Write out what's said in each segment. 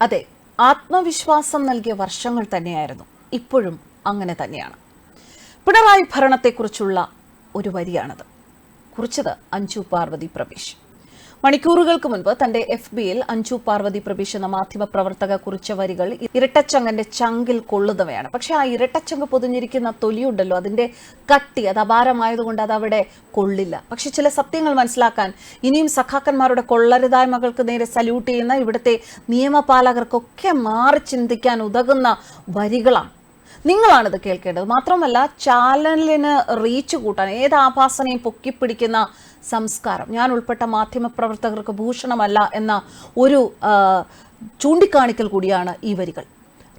അതെ ആത്മവിശ്വാസം നൽകിയ വർഷങ്ങൾ തന്നെയായിരുന്നു. ഇപ്പോഴും അങ്ങനെ തന്നെയാണ്. പിണറായി ഭരണത്തെക്കുറിച്ചുള്ള ഒരു വരിയാണത്. കുറിച്ചത് അഞ്ചു പാർവതി പ്രവേശ് മണിക്കൂറുകൾക്ക് മുൻപ് തന്റെ എഫ് ബിയിൽ അഞ്ജു പാർവതി പ്രവേശ് എന്ന മാധ്യമ പ്രവർത്തക കുറിച്ച വരികൾ ഇരട്ടച്ചങ്ങന്റെ ചങ്കിൽ കൊള്ളുന്നവയാണ്. പക്ഷെ ആ ഇരട്ടച്ചങ്ക് പൊതിഞ്ഞിരിക്കുന്ന തൊലിയുണ്ടല്ലോ അതിന്റെ കട്ടി അത് അപാരമായതുകൊണ്ട് അത് അവിടെ കൊള്ളില്ല. പക്ഷെ ചില സത്യങ്ങൾ മനസ്സിലാക്കാൻ ഇനിയും സഖാക്കന്മാരുടെ കൊള്ളരുതായ്മകൾക്ക് നേരെ സല്യൂട്ട് ചെയ്യുന്ന ഇവിടുത്തെ നിയമപാലകർക്കൊക്കെ മാറി ചിന്തിക്കാൻ ഉതകുന്ന വരികളാണ്. നിങ്ങളാണിത് കേൾക്കേണ്ടത്. മാത്രമല്ല ചാനലിന് റീച്ച് കൂട്ടാൻ ഏത് ആഭാസനെയും പൊക്കിപ്പിടിക്കുന്ന സംസ്കാരം. ഞാൻ ഉൾപ്പെട്ട മാധ്യമപ്രവർത്തകർക്ക് ഭൂഷണമല്ല എന്ന ഒരു ചൂണ്ടിക്കാണിക്കൽ കൂടിയാണ് ഈ വരികൾ.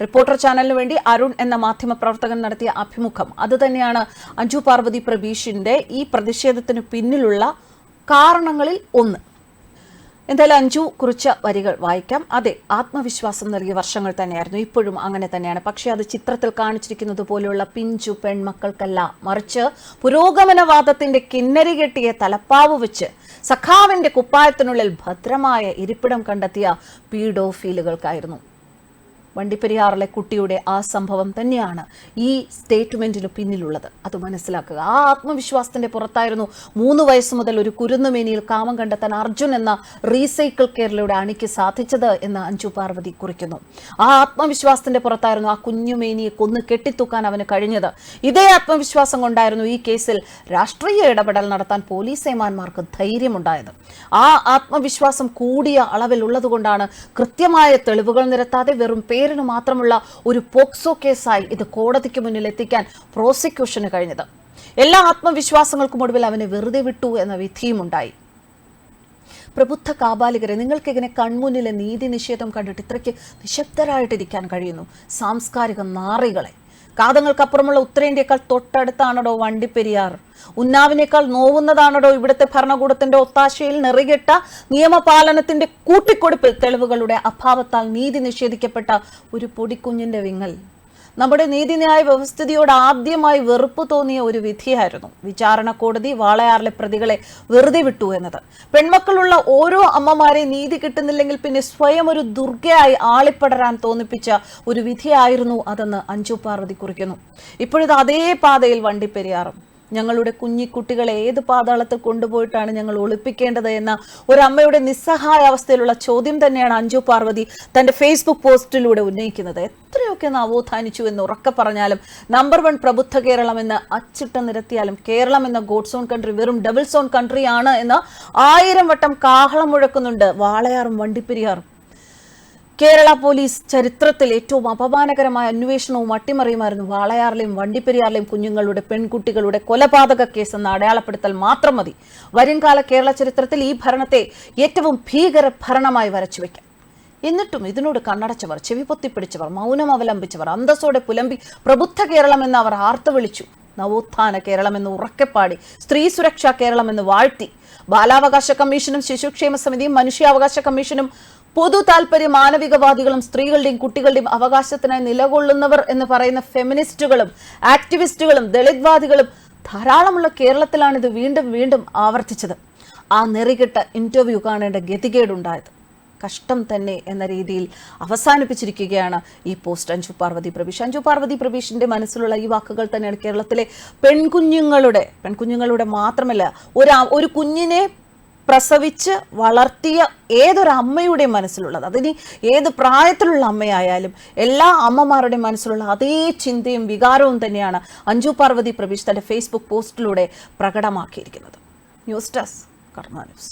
റിപ്പോർട്ടർ ചാനലിന് വേണ്ടി അരുൺ എന്ന മാധ്യമപ്രവർത്തകൻ നടത്തിയ അഭിമുഖം. അതുതന്നെയാണ് അഞ്ജു പാർവതി പ്രബീഷിന്റെ ഈ പ്രതിഷേധത്തിന് പിന്നിലുള്ള കാരണങ്ങളിൽ ഒന്ന്. എന്തായാലും അഞ്ചു കുറിച്ച വരികൾ വായിക്കാം. അതെ ആത്മവിശ്വാസം നൽകിയ വർഷങ്ങൾ തന്നെയായിരുന്നു. ഇപ്പോഴും അങ്ങനെ തന്നെയാണ്. പക്ഷേ അത് ചിത്രത്തിൽ കാണിച്ചിരിക്കുന്നത് പോലെയുള്ള പിഞ്ചു പെൺമക്കൾക്കല്ല. മറിച്ച് പുരോഗമനവാദത്തിന്റെ കിന്നരി കെട്ടിയ തലപ്പാവ് വെച്ച് സഖാവിന്റെ കുപ്പായത്തിനുള്ളിൽ ഭദ്രമായ ഇരിപ്പിടം കണ്ടെത്തിയ പീഡോഫീലുകൾക്കായിരുന്നു. വണ്ടിപ്പെരിയാറിലെ കുട്ടിയുടെ ആ സംഭവം തന്നെയാണ് ഈ സ്റ്റേറ്റ്മെന്റിന് പിന്നിലുള്ളത്. അത് മനസ്സിലാക്കുക. ആ ആത്മവിശ്വാസത്തിന്റെ പുറത്തായിരുന്നു മൂന്ന് വയസ്സ് മുതൽ ഒരു കുരുന്നുമേനിയിൽ കാമം കണ്ടെത്താൻ അർജുൻ എന്ന റീസൈക്കിൾ കേരളയുടെ അണിക്ക് സാധിച്ചത് എന്ന് അഞ്ജു പാർവതി കുറിക്കുന്നു. ആ ആത്മവിശ്വാസത്തിന്റെ പുറത്തായിരുന്നു ആ കുഞ്ഞുമേനിയെ കൊന്നു കെട്ടിത്തൂക്കാൻ അവന് കഴിഞ്ഞത്. ഇതേ ആത്മവിശ്വാസം കൊണ്ടായിരുന്നു ഈ കേസിൽ രാഷ്ട്രീയ ഇടപെടൽ നടത്താൻ പോലീസ് ഏമാന്മാർക്ക് ധൈര്യമുണ്ടായത്. ആ ആത്മവിശ്വാസം കൂടിയ അളവിൽ ഉള്ളതുകൊണ്ടാണ് കൃത്യമായ തെളിവുകൾ നിരത്താതെ വെറും പേരിന് മാത്രമുള്ള ഒരു പോക്സോ കേസായി ഇത് കോടതിക്ക് മുന്നിൽ എത്തിക്കാൻ പ്രോസിക്യൂഷന് കഴിഞ്ഞത്. എല്ലാ ആത്മവിശ്വാസങ്ങൾക്കും ഒടുവിൽ അവനെ വെറുതെ വിട്ടു എന്ന വിധിയുമുണ്ടായി പ്രബുദ്ധ കാബാലികരെ നിങ്ങൾക്ക് ഇങ്ങനെ കൺമുന്നിലെ നീതി നിഷേധം കണ്ടിട്ട് ഇത്രയ്ക്ക് നിശബ്ദരായിട്ടിരിക്കാൻ കഴിയുന്നു? സാംസ്കാരിക നാറികളെ. കാതങ്ങൾക്കപ്പുറമുള്ള ഉത്തരേന്ത്യയേക്കാൾ തൊട്ടടുത്താണടോ വണ്ടിപ്പെരിയാർ ഉന്നാവിനേക്കാൾ നോവുന്നതാണടോ ഇവിടുത്തെ ഭരണകൂടത്തിന്റെ ഒത്താശയിൽ നിറികെട്ട നിയമപാലനത്തിന്റെ കൂട്ടിക്കൊടുപ്പിൽ തെളിവുകളുടെ അഭാവത്താൽ നീതി നിഷേധിക്കപ്പെട്ട ഒരു പൊടിക്കുഞ്ഞിന്റെ വിങ്ങൽ. നമ്മുടെ നീതിന്യായ വ്യവസ്ഥിതിയോട് ആദ്യമായി വെറുപ്പ് തോന്നിയ ഒരു വിധിയായിരുന്നു. വിചാരണ കോടതി വാളയാറിലെ പ്രതികളെ വെറുതെ വിട്ടു എന്നത്. പെൺമക്കളുള്ള ഓരോ അമ്മമാരെ നീതി കിട്ടുന്നില്ലെങ്കിൽ പിന്നെ സ്വയം ഒരു ദുർഗയായി ആളിപ്പടരാൻ തോന്നിപ്പിച്ച ഒരു വിധിയായിരുന്നു അതെന്ന് അഞ്ജു പാർവതി കുറിക്കുന്നു. ഇപ്പോഴിത് അതേ പാതയിൽ വണ്ടിപ്പെരിയാറും ഞങ്ങളുടെ കുഞ്ഞിക്കുട്ടികളെ ഏത് പാതാളത്തിൽ കൊണ്ടുപോയിട്ടാണ് ഞങ്ങൾ ഒളിപ്പിക്കേണ്ടത് എന്ന ഒരു അമ്മയുടെ നിസ്സഹായ അവസ്ഥയിലുള്ള ചോദ്യം തന്നെയാണ് അഞ്ജു പാർവതി തന്റെ ഫേസ്ബുക്ക് പോസ്റ്റിലൂടെ ഉന്നയിക്കുന്നത്. എത്രയൊക്കെ നവോത്ഥാനിച്ചു എന്ന് ഉറക്കെ പറഞ്ഞാലും നമ്പർ വൺ പ്രബുദ്ധ കേരളം എന്ന് അച്ചിട്ട നിരത്തിയാലും കേരളം എന്ന ഗോഡ് സോൺ കൺട്രി വെറും ഡബിൾ സോൺ കൺട്രി ആണ് എന്ന് ആയിരം വട്ടം കാഹളം മുഴക്കുന്നുണ്ട് വാളയാറും വണ്ടിപ്പെരിയാറും. കേരള പോലീസ് ചരിത്രത്തിൽ ഏറ്റവും അപമാനകരമായ അന്വേഷണവും അട്ടിമറിയുമായിരുന്നു വാളയാറിലെയും വണ്ടിപ്പെരിയാറിലെയും കുഞ്ഞുങ്ങളുടെ പെൺകുട്ടികളുടെ കൊലപാതക കേസ് എന്ന അടയാളപ്പെടുത്തൽ മാത്രം മതി. വരുംകാല കേരള ചരിത്രത്തിൽ ഈ ഭരണത്തെ ഏറ്റവും ഭീകര ഭരണമായി വരച്ചുവെക്കാം എന്നിട്ടും ഇതിനോട് കണ്ണടച്ചവർ ചെവി പൊത്തിപ്പിടിച്ചവർ മൗനം അവലംബിച്ചവർ അന്തസ്സോടെ പുലമ്പി പ്രബുദ്ധ കേരളം എന്ന് അവർ ആർത്തുവിളിച്ചു നവോത്ഥാന കേരളം എന്ന് ഉറക്കെപ്പാടി സ്ത്രീ സുരക്ഷാ കേരളം എന്ന് വാഴ്ത്തി. ബാലാവകാശ കമ്മീഷനും ശിശുക്ഷേമ സമിതിയും മനുഷ്യാവകാശ കമ്മീഷനും പൊതു താല്പര്യ മാനവികവാദികളും സ്ത്രീകളുടെയും കുട്ടികളുടെയും അവകാശത്തിനായി നിലകൊള്ളുന്നവർ എന്ന് പറയുന്ന ഫെമിനിസ്റ്റുകളും ആക്ടിവിസ്റ്റുകളും ദളിത്വാദികളും ധാരാളമുള്ള കേരളത്തിലാണ് ഇത് വീണ്ടും വീണ്ടും ആവർത്തിച്ചത്. ആ നെറികെട്ട ഇന്റർവ്യൂ കാണേണ്ട ഗതികേടുണ്ടായത്. കഷ്ടം തന്നെ എന്ന രീതിയിൽ അവസാനിപ്പിച്ചിരിക്കുകയാണ് ഈ പോസ്റ്റ് അഞ്ജു പാർവതി പ്രവീഷ്. അഞ്ജു പാർവതി പ്രവീഷിന്റെ മനസ്സിലുള്ള ഈ വാക്കുകൾ തന്നെയാണ് കേരളത്തിലെ പെൺകുഞ്ഞുങ്ങളുടെ പെൺകുഞ്ഞുങ്ങളുടെ മാത്രമല്ല ഒരു ഒരു കുഞ്ഞിനെ പ്രസവിച്ച് വളർത്തിയ ഏതൊരു അമ്മയുടെയും മനസ്സിലുള്ളത്. അതിനി ഏത് പ്രായത്തിലുള്ള അമ്മയായാലും എല്ലാ അമ്മമാരുടെയും മനസ്സിലുള്ള അതേ ചിന്തയും വികാരവും തന്നെയാണ് അഞ്ജു പാർവതി പ്രവീഷ് തന്റെ ഫേസ്ബുക്ക് പോസ്റ്റിലൂടെ പ്രകടമാക്കിയിരിക്കുന്നത്. News desk Karma news.